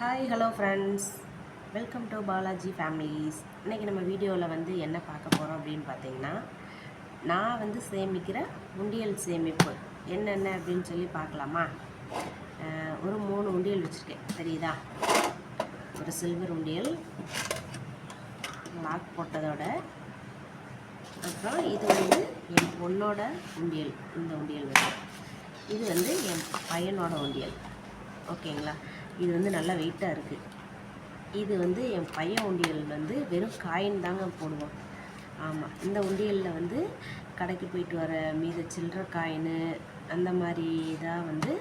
Hi hello friends welcome to Balaji families இன்றைக்கி நம்ம வீடியோவில் வந்து என்ன பார்க்க போகிறோம் அப்படின்னு பார்த்தீங்கன்னா நான் வந்து சேமிக்கிற உண்டியல் சேமிப்பு என்னென்ன அப்படின்னு சொல்லி பார்க்கலாமா? ஒரு மூணு உண்டியல் வச்சுருக்கேன். தெரியுதா? ஒரு சில்வர் உண்டியல் லாக் போட்டதோட அப்புறம் இது வந்து என் பொண்ணோட உண்டியல் இந்த உண்டியல் வந்து. இது வந்து என் பையனோட உண்டியல். ஓகேங்களா? இது வந்து நல்லா வெயிட்டாக இருக்குது இது வந்து என் பையன் உண்டியல் வந்து வெறும் காயின் தாங்க போடுவோம் ஆமாம் இந்த உண்டியலில் வந்து கடைக்கு போயிட்டு வர மீத சில்லற காயின் அந்த மாதிரி இதாக வந்து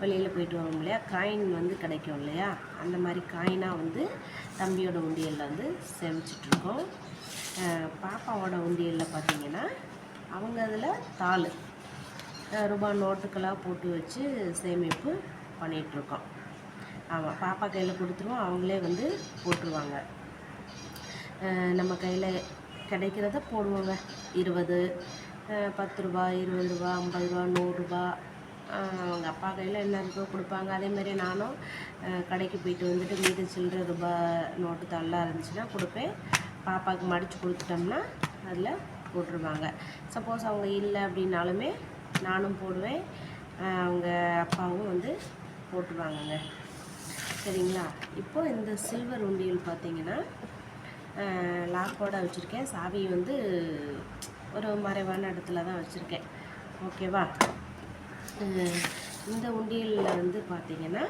வெளியில் போயிட்டு வரோம் இல்லையா? காயின் வந்து கிடைக்கும் இல்லையா? அந்த மாதிரி காயினாக வந்து தம்பியோட உண்டியலில் வந்து சேமிச்சிட்ருக்கோம் பாப்பாவோட உண்டியலில் பார்த்தீங்கன்னா அவங்க அதில் தாள் ரூபாய் நோட்டுக்கெல்லாம் போட்டு வச்சு சேமிப்பு பண்ணிகிட்ருக்கோம் ஆமாம் பாப்பா கையில் கொடுத்துருவோம். அவங்களே வந்து போட்டுருவாங்க. நம்ம கையில் கிடைக்கிறத போடுவோங்க. இருபது பத்து ரூபா இருபது ரூபா ஐம்பது ரூபா நூறுரூபா அவங்க அப்பா கையில் என்ன இருக்கோ கொடுப்பாங்க. அதேமாதிரி நானும் கடைக்கு போயிட்டு வந்துட்டு மீதி சில்லற ரூபா நோட்டு தள்ளாக இருந்துச்சுன்னா கொடுப்பேன். பாப்பாவுக்கு மடித்து கொடுத்துட்டோம்னா அதில் போட்டுருவாங்க. சப்போஸ் அவங்க இல்லை அப்படின்னாலுமே நானும் போடுவேன். அவங்க அப்பாவும் வந்து போட்டுருவாங்கங்க. சரிங்களா? இப்போ இந்த சில்வர் உண்டியல் பார்த்தீங்கன்னா லாக்கோட வச்சுருக்கேன். சாவி வந்து ஒரு மறைவான இடத்துல தான் வச்சுருக்கேன். ஓகேவா? இந்த உண்டியலில் வந்து பார்த்தீங்கன்னா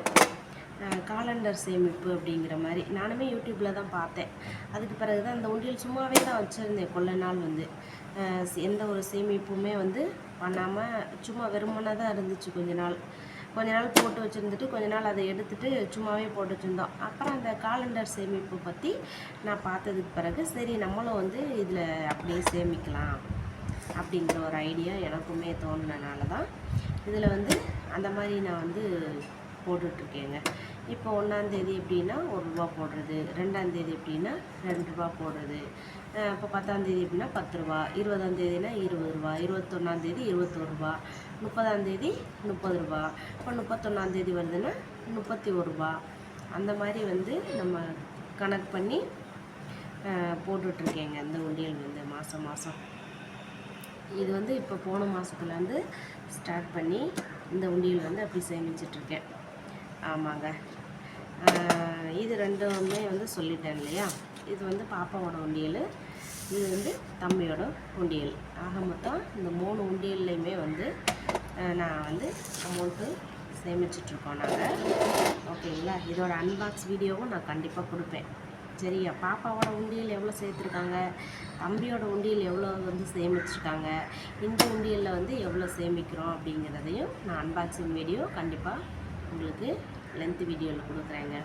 காலண்டர் சேமிப்பு அப்படிங்கிற மாதிரி. நானுமே யூடியூப்பில் தான் பார்த்தேன். அதுக்கு பிறகு தான் அந்த உண்டியல் சும்மாவே தான் வச்சுருந்தேன் கொள்ள நாள் வந்து. எந்த ஒரு சேமிப்புமே வந்து பண்ணாமல் சும்மா வெறுமனாக தான் இருந்துச்சு கொஞ்ச நாள். கொஞ்ச நாள் போட்டு வச்சுருந்துட்டு கொஞ்ச நாள் அதை எடுத்துகிட்டு சும்மாவே போட்டு வச்சுருந்தோம். அப்புறம் அந்த காலண்டர் சேமிப்பு பற்றி நான் பார்த்ததுக்கு பிறகு சரி நம்மளும் வந்து இதில் அப்படியே சேமிக்கலாம் அப்படிங்கிற ஒரு ஐடியா எனக்குமே தோணுனனால தான் இதில் வந்து அந்த மாதிரி நான் வந்து போட்டுட்ருக்கேங்க இப்போ ஒன்றாந்தேதி எப்படின்னா ஒரு ரூபா போடுறது. ரெண்டாந்தேதி எப்படின்னா ரெண்டு ரூபா போடுறது. இப்போ பத்தாந்தேதி எப்படின்னா பத்து ரூபா. இருபதாந்தேதினா இருபது ரூபா. இருபத்தொன்னாந்தேதி இருபத்தொரு ரூபா. முப்பதாந்தேதி முப்பது ரூபா. இப்போ முப்பத்தொன்னாந்தேதி வருதுன்னா முப்பத்தி ஒரு ரூபா. அந்த மாதிரி வந்து நம்ம கணக்கு பண்ணி போட்டுட்ருக்கேங்க இந்த உண்டியல் வந்து மாதம் மாதம் இது வந்து இப்போ போன மாதத்துலேருந்து ஸ்டார்ட் பண்ணி இந்த உண்டியல் வந்து அப்படி சேமிச்சிட்ருக்கேன் ஆமாங்க. இது ரெண்டுமே வந்து சொல்லிட்டேன் இல்லையா? இது வந்து பாப்பாவோட உண்டியல் இது வந்து தம்பியோட உண்டியல். ஆக மொத்தம் இந்த மூணு உண்டியல்லையுமே வந்து நான் வந்து அமௌண்ட்டு சேமிச்சிட்ருக்கோம் நாங்கள் ஓகேங்களா? இதோட அன்பாக்ஸ் வீடியோவும் நான் கண்டிப்பாக கொடுப்பேன். சரியா? பாப்பாவோட உண்டியல் எவ்வளோ சேர்த்துருக்காங்க? தம்பியோட உண்டியல் எவ்வளோ வந்து சேமிச்சிருக்காங்க? இந்த உண்டியலில் வந்து எவ்வளோ சேமிக்கிறோம் அப்படிங்கிறதையும் நான் அன்பாக்சிங் வீடியோ கண்டிப்பாக உங்களுக்கு லென்த் வீடியோவில் கொடுக்குறேங்க.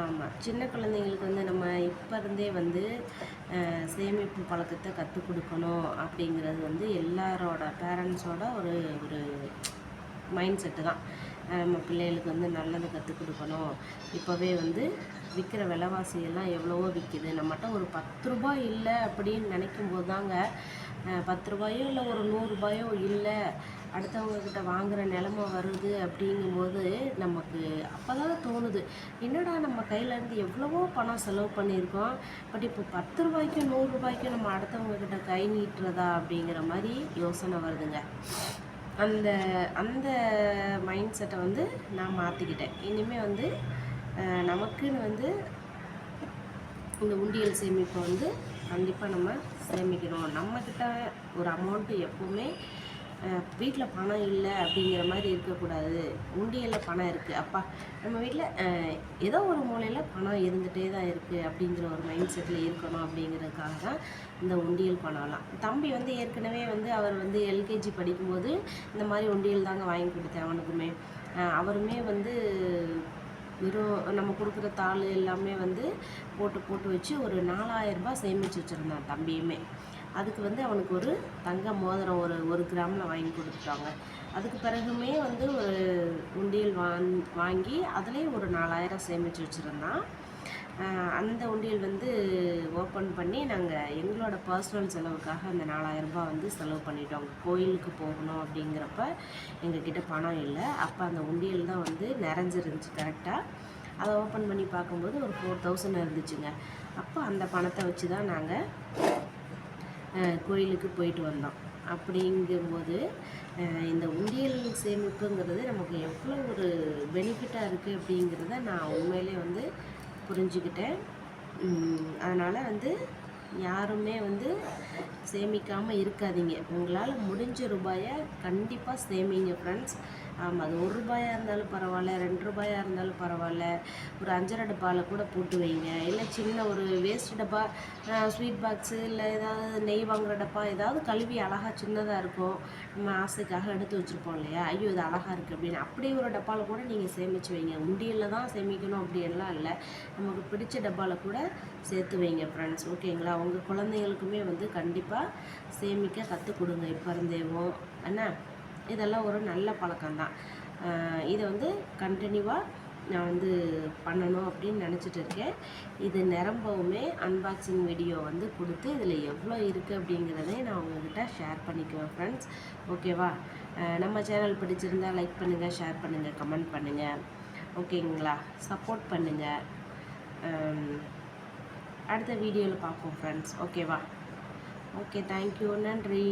ஆமாம் சின்ன குழந்தைங்களுக்கு வந்து நம்ம இப்போ இருந்தே வந்து சேமிப்பு பழக்கத்தை கற்றுக் கொடுக்கணும் அப்படிங்கிறது வந்து எல்லாரோட பேரண்ட்ஸோட ஒரு ஒரு மைண்ட் செட்டு தான். நம்ம பிள்ளைகளுக்கு வந்து நல்லது கற்றுக் கொடுக்கணும். இப்போவே வந்து விற்கிற விலைவாசியெல்லாம் எவ்வளவோ விற்கிது நம்மகிட்ட ஒரு பத்து ரூபாய் இல்லை அப்படின்னு நினைக்கும் போது தாங்க பத்து ரூபாயோ இல்லை ஒரு நூறுரூபாயோ இல்லை அடுத்தவங்கக்கிட்ட வாங்குகிற நிலமை வருது அப்படிங்கும்போது நமக்கு அப்போ தான் தோணுது. என்னடா நம்ம கையிலேருந்து எவ்வளவோ பணம் செலவு பண்ணியிருக்கோம். பட் இப்போ பத்து ரூபாய்க்கும் நூறுரூபாய்க்கும் நம்ம அடுத்தவங்கக்கிட்ட கை நீட்டுறதா அப்படிங்கிற மாதிரி யோசனை வருதுங்க. அந்த அந்த மைண்ட் செட்டை வந்து நான் மாற்றிக்கிட்டேன் இனிமேல் வந்து நமக்குன்னு வந்து இந்த உண்டியல் சேமிப்பை வந்து கண்டிப்பாக நம்ம சேமிக்கணும். நம்மக்கிட்ட ஒரு அமௌண்ட்டு எப்போவுமே வீட்டில் பணம் இல்லை அப்படிங்கிற மாதிரி இருக்கக்கூடாது. உண்டியலில் பணம் இருக்குது அப்பா நம்ம வீட்டில் ஏதோ ஒரு மூலையில் பணம் இருந்துகிட்டே தான் இருக்குது அப்படிங்கிற ஒரு மைண்ட் செட்டில் இருக்கணும் அப்படிங்கிறதுக்காக தான் இந்த உண்டியல் பணம்லாம். தம்பி வந்து ஏற்கனவே வந்து அவர் வந்து எல்கேஜி படிக்கும்போது இந்த மாதிரி உண்டியல் தாங்க வாங்கி கொடுத்தேன் அவனுக்குமே. அவருமே வந்து வெறும் நம்ம கொடுக்குற தாள் எல்லாமே வந்து போட்டு போட்டு வச்சு ஒரு நாலாயிரம் சேமித்து வச்சுருந்தான் தம்பியுமே. அதுக்கு வந்து அவனுக்கு ஒரு தங்க மோதிரம் ஒரு ஒரு கிராமில் வாங்கி கொடுத்துட்டாங்க. அதுக்கு பிறகுமே வந்து ஒரு உண்டியல் வாங் வாங்கி அதுலேயும் ஒரு நாலாயிரம் சேமித்து வச்சுருந்தான். அந்த உண்டியல் வந்து ஓப்பன் பண்ணி நாங்கள் எங்களோட பர்சனல் செலவுக்காக அந்த நாலாயிரம் ரூபாய் வந்து செலவு பண்ணிட்டோம். கோயிலுக்கு போகணும் அப்படிங்கிறப்ப எங்ககிட்ட பணம் இல்லை. அப்போ அந்த உண்டியல் தான் வந்து நிறைஞ்சிருந்துச்சு கரெக்டாக அதை ஓப்பன் பண்ணி பார்க்கும்போது ஒரு ஃபோர் தௌசண்ட் இருந்துச்சுங்க. அப்போ அந்த பணத்தை வச்சு தான் நாங்கள் கோயிலுக்கு போயிட்டு வந்தோம். அப்படிங்கும்போது இந்த உண்டியல் சேமிப்புங்கிறது நமக்கு எவ்வளோ ஒரு பெனிஃபிட்டாக இருக்குது அப்படிங்கிறத நான் உண்மையிலே வந்து புரிஞ்சுக்கிட்டேன். அதனால் வந்து யாருமே வந்து சேமிக்காமல் இருக்காதீங்க. உங்களால் முடிஞ்ச ரூபாயை கண்டிப்பாக சேமிங்க ஃப்ரெண்ட்ஸ் ஆமாம் அது ஒரு ரூபாயாக இருந்தாலும் பரவாயில்ல ரெண்டு ரூபாயாக இருந்தாலும் பரவாயில்ல. ஒரு அஞ்சரை டப்பாவில் கூட போட்டு வைங்க. இல்லை சின்ன ஒரு வேஸ்ட் டப்பா ஸ்வீட் பாக்ஸு இல்லை ஏதாவது நெய் வாங்குகிற டப்பா ஏதாவது கழுவி அழகாக சின்னதாக இருக்கும். நம்ம ஆசைக்காக எடுத்து வச்சுருப்போம் இல்லையா? ஐயோ இது அழகாக இருக்குது அப்படின்னு. அப்படியே ஒரு டப்பாவில் கூட நீங்கள் சேமித்து வைங்க. உண்டியில் தான் சேமிக்கணும் அப்படியெல்லாம் இல்லை. நமக்கு பிடிச்ச டப்பாவில் கூட சேர்த்து வைங்க ஃப்ரெண்ட்ஸ் ஓகேங்களா உங்கள் குழந்தைங்களுக்குமே வந்து கண்டிப்பாக சேமிக்க கற்றுக் கொடுங்க. இப்போ இருந்தேவும் என்ன? இதெல்லாம் ஒரு நல்ல பழக்கம்தான் இதை வந்து கண்டினியூவாக நான் வந்து பண்ணணும் அப்படின்னு நினச்சிட்டு இருக்கேன். இது நிரம்பவுமே அன்பாக்சிங் வீடியோ வந்து கொடுத்து இதில் எவ்வளோ இருக்குது அப்படிங்கிறதை நான் உங்ககிட்ட ஷேர் பண்ணிக்குவேன் ஃப்ரெண்ட்ஸ் ஓகேவா நம்ம சேனல் பிடிச்சிருந்தால் லைக் பண்ணுங்கள் ஷேர் பண்ணுங்கள் கமெண்ட் பண்ணுங்கள் ஓகேங்களா சப்போர்ட் பண்ணுங்கள் அடுத்த வீடியோவில் பார்ப்போம் ஃப்ரெண்ட்ஸ் ஓகேவா ஓகே தேங்க்யூ நன்றி.